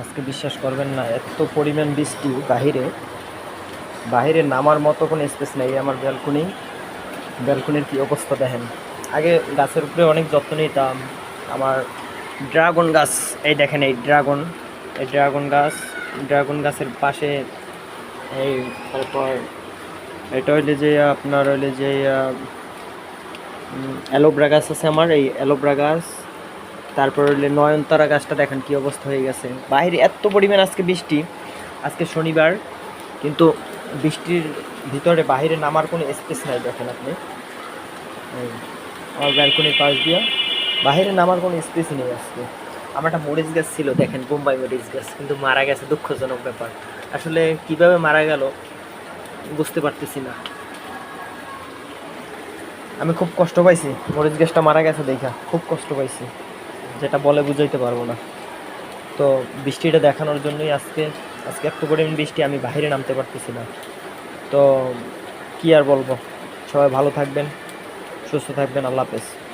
আজকে বিশ্বাস করবেন না, এত পরিমাণ বৃষ্টি বাহিরে। বাহিরে নামার মতো কোনো স্পেস নেই আমার ব্যালকনি ব্যালকনির কী অবস্থা দেখেন। আগে গাছের উপরে অনেক যত্ন নিতাম। আমার ড্রাগন গাছ, এই দেখেন এই ড্রাগন এই ড্রাগন গাছ ড্রাগন গাছের পাশে এই তারপর এটা হইলে যে আপনার হইলে যে অ্যালোভেরা গাছ আছে আমার, এই অ্যালোভেরা গাছ। তারপর হইলে নয়নতারা গাছটা দেখেন কি অবস্থা হয়ে গেছে। বাইরে এত পরিমাণ আজকে বৃষ্টি, আজকে শনিবার, কিন্তু বৃষ্টির ভিতরে বাহিরে নামার কোনো স্পেস নাই দেখেন আপনি। আমার ব্যালকনির পাশ দিয়ে বাইরে নামার কোনো স্পেসই নেই আজকে। আমার একটা মরিচ গাছ ছিল, দেখেন বোম্বাই মরিচ গাছ, কিন্তু মারা গেছে, দুঃখজনক ব্যাপার। আসলে কীভাবে মারা গেল বুঝতে পারতেছি না। আমি খুব কষ্ট পাইছি, মরিচ গাছটা মারা গেছে দেখা, খুব কষ্ট পাইছি। যেটা বলে বুঝাইতে পারব না। তো বৃষ্টিটা দেখানোর জন্যই আজকে আজকে এত পরিমাণ বৃষ্টি আমি বাইরে নামতে পারতেছি না। তো কি আর বলব? সবাই ভালো থাকবেন, সুস্থ থাকবেন, আল্লাহ হাফেজ।